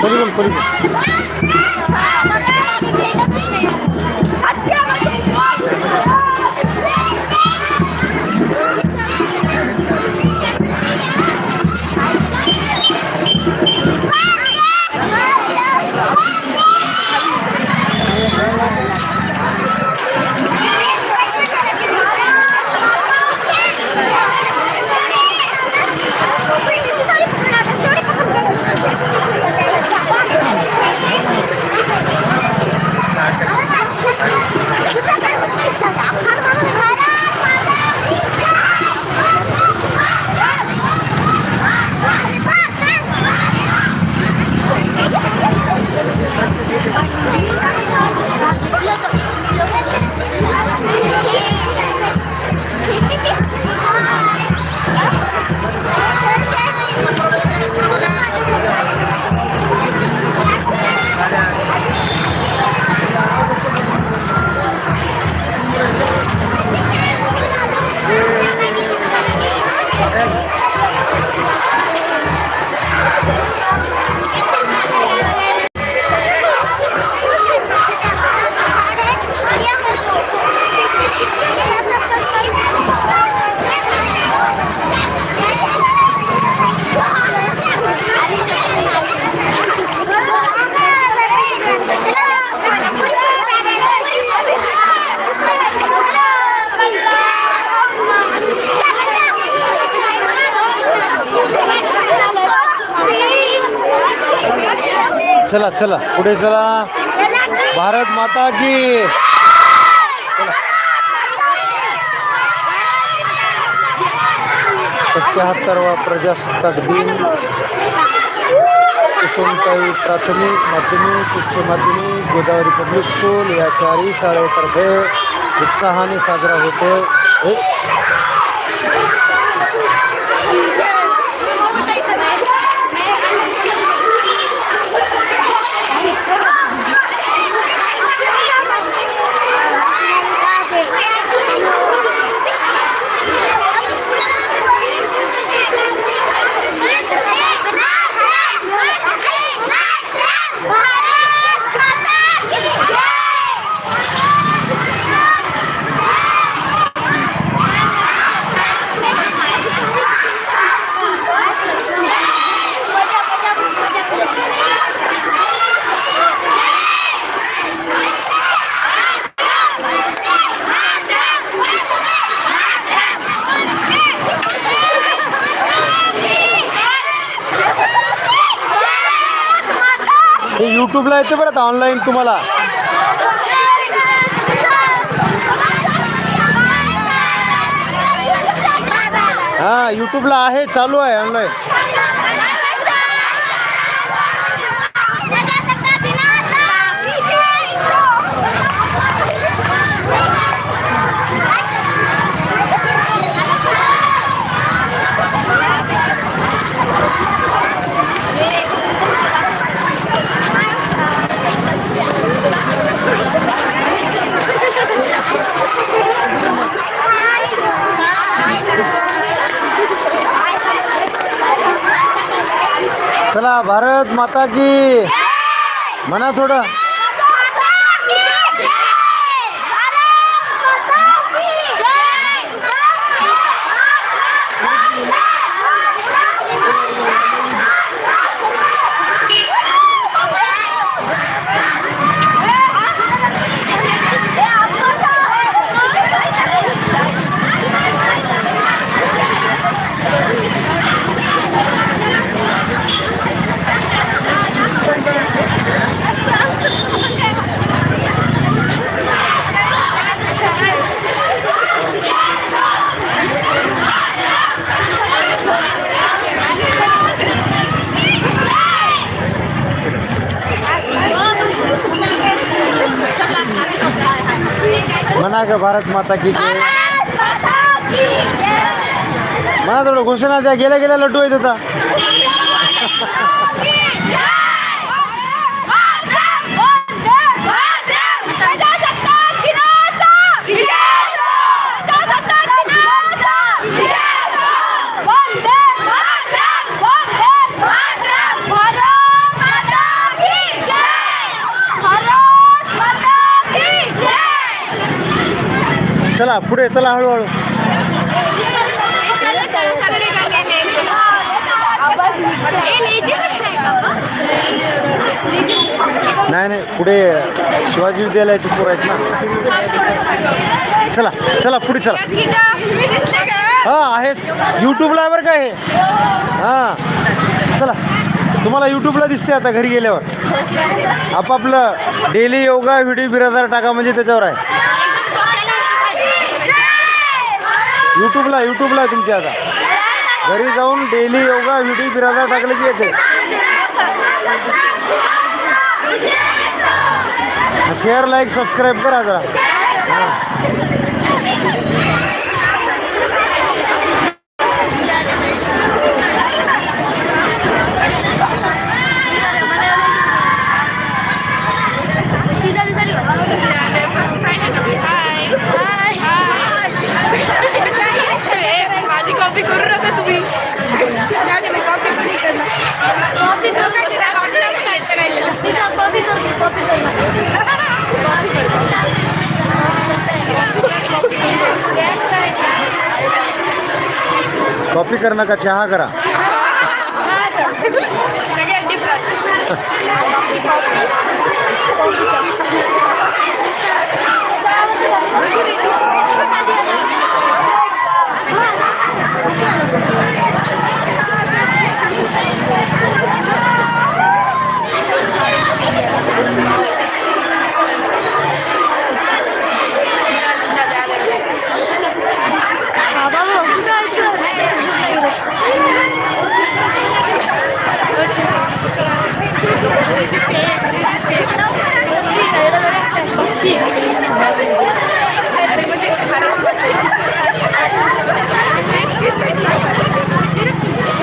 Por igual, por igual. चला चला. पुढे चला. भारत माता की. सत्याहत्तरवा प्रजासत्ताक दिन. कुसुमताई प्राथमिक माध्यमिक उच्च माध्यमिक गोदावरी पब्लिक स्कूल या चारही शाळेतर्फे उत्साहाने साजरा होतो हे यूट्यूबला येते बरं ऑनलाईन तुम्हाला. हां यूट्यूबला आहे चालू आहे ऑनलाईन भारत माता की. म्हणा थोडं. का भारत माता की जय. म्हणा थोडं घोषणा द्या गेल्या गेल्या लड्डू आहेत आता. चला पुढे चला हळूहळू. नाही नाही पुढे शिवाजी विद्यालयाचे पोर आहेत ना. चला चला पुढे चला. हा आहेस. यूट्यूबला बरं का हे? हां. चला तुम्हाला यूट्यूबला दिसते आता घरी गेल्यावर. आपापलं डेली योगा व्हिडिओ बिरादार टाका म्हणजे त्याच्यावर आहे. यूट्यूबला यूट्यूबला तुमच्या आता. घरी जाऊन डेली योगा व्हिडिओ फिरायला टाकलं की येते. शेअर लाईक सबस्क्राईब करा जरा. हां माझी कॉपी करू नका तुम्ही माझी मी कॉपी करू कॉपी करणं नका चहा करा? सगळ्यात डिफरंट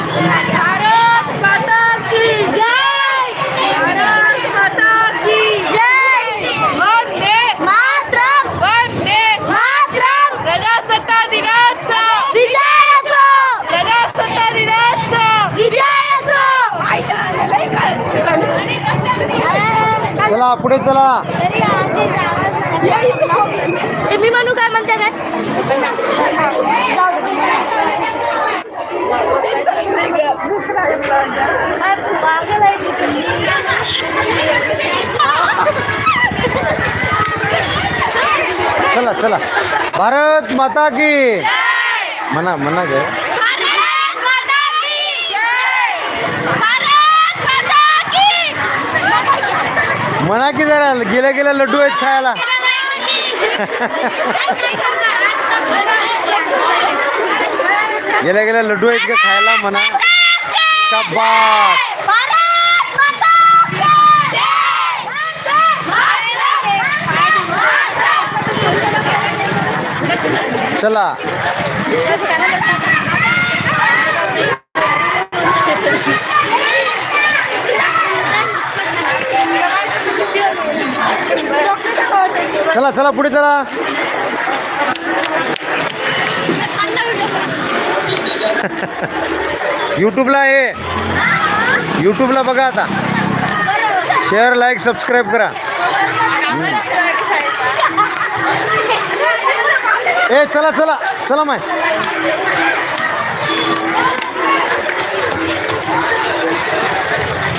भारत माता की भारत माता की वंदे वंदे प्रजासत्ताक दिनाचा प्रजासत्ताक दिनाचा चला पुढे चला. मी म्हणू काय म्हणते काय? चला चला. भारत माता की. म्हणा म्हणा ग म्हणा की जरा गेल्या गेल्या लड्डू आहेत खायला. गेल्या गेल्या लड्डू आहेत का खायला म्हणा. शाबास. चला. चला चला पुढे चला. यूट्यूबला आहे. यूट्यूबला बघा आता. शेअर लाईक सबस्क्राईब करा. ए चला चला चला माय.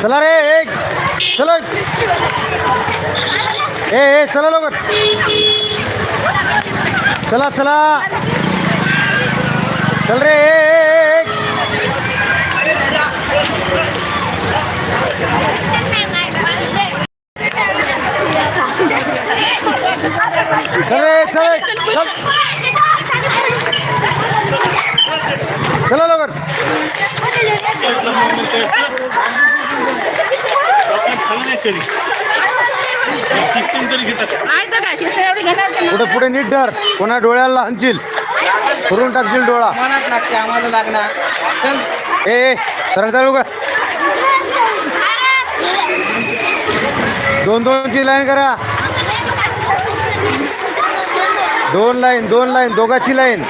चला रे एक. चलो ए ए चला लवकर. चला चला. चल रे ए, ए, ए, ए. चल रे चल चल चला लवकर पुढे पुढे नीट धर. कोणा डोळ्याला हंचील करून टाकशील डोळा. मनात लागते आम्हाला लागणार. चल. ए ए सरळ चालू का दोन दोनची लाईन करा. दोन लाईन दोन लाईन दोघाची लाईन.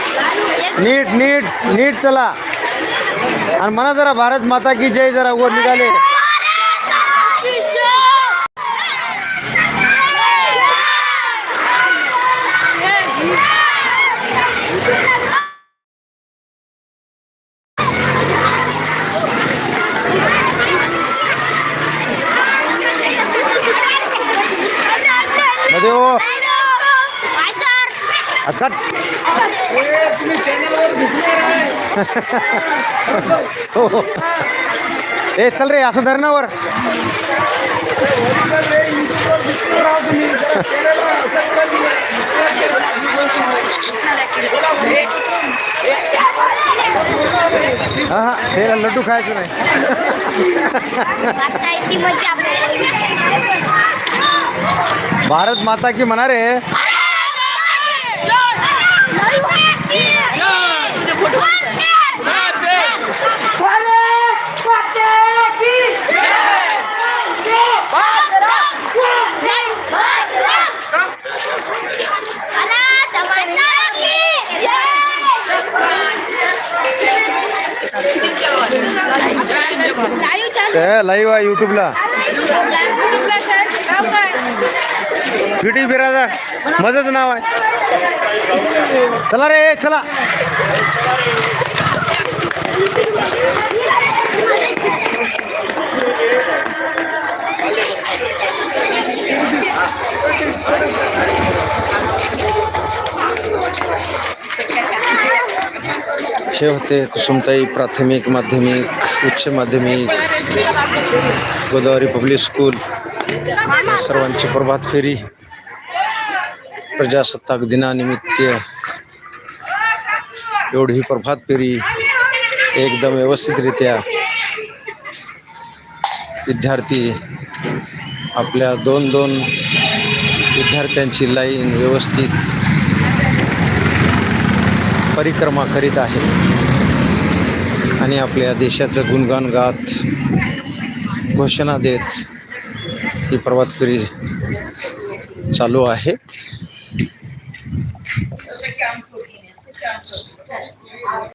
नीट नीट नीट चला. आणि म्हणा जरा भारत माता की जय जरा वर निघाले. कट हो हो. ए चल रे असं धरणावर. हा हा लड्डू खायचं नाही. भारत माता की म्हणा रे लाईव्ह आहे युट्यूबला ब्युटी बिरादर माझंच नाव आहे. चला रे चला. हे होते कुसुमताई प्राथमिक माध्यमिक उच्च माध्यमिक गोदावरी पब्लिक स्कूल सर्वांची प्रभात फेरी प्रजासत्ताक दिनानिमित्त एवढी प्रभात फेरी एकदम व्यवस्थितरित्या विद्यार्थी आपल्या दोन दोन विद्यार्थ्यांची लाईन व्यवस्थित परिक्रमा करीत आहे. आणि आपल्या देशाचं गुणगान गात घोषणा देत ही प्रवातकरी चालू आहे.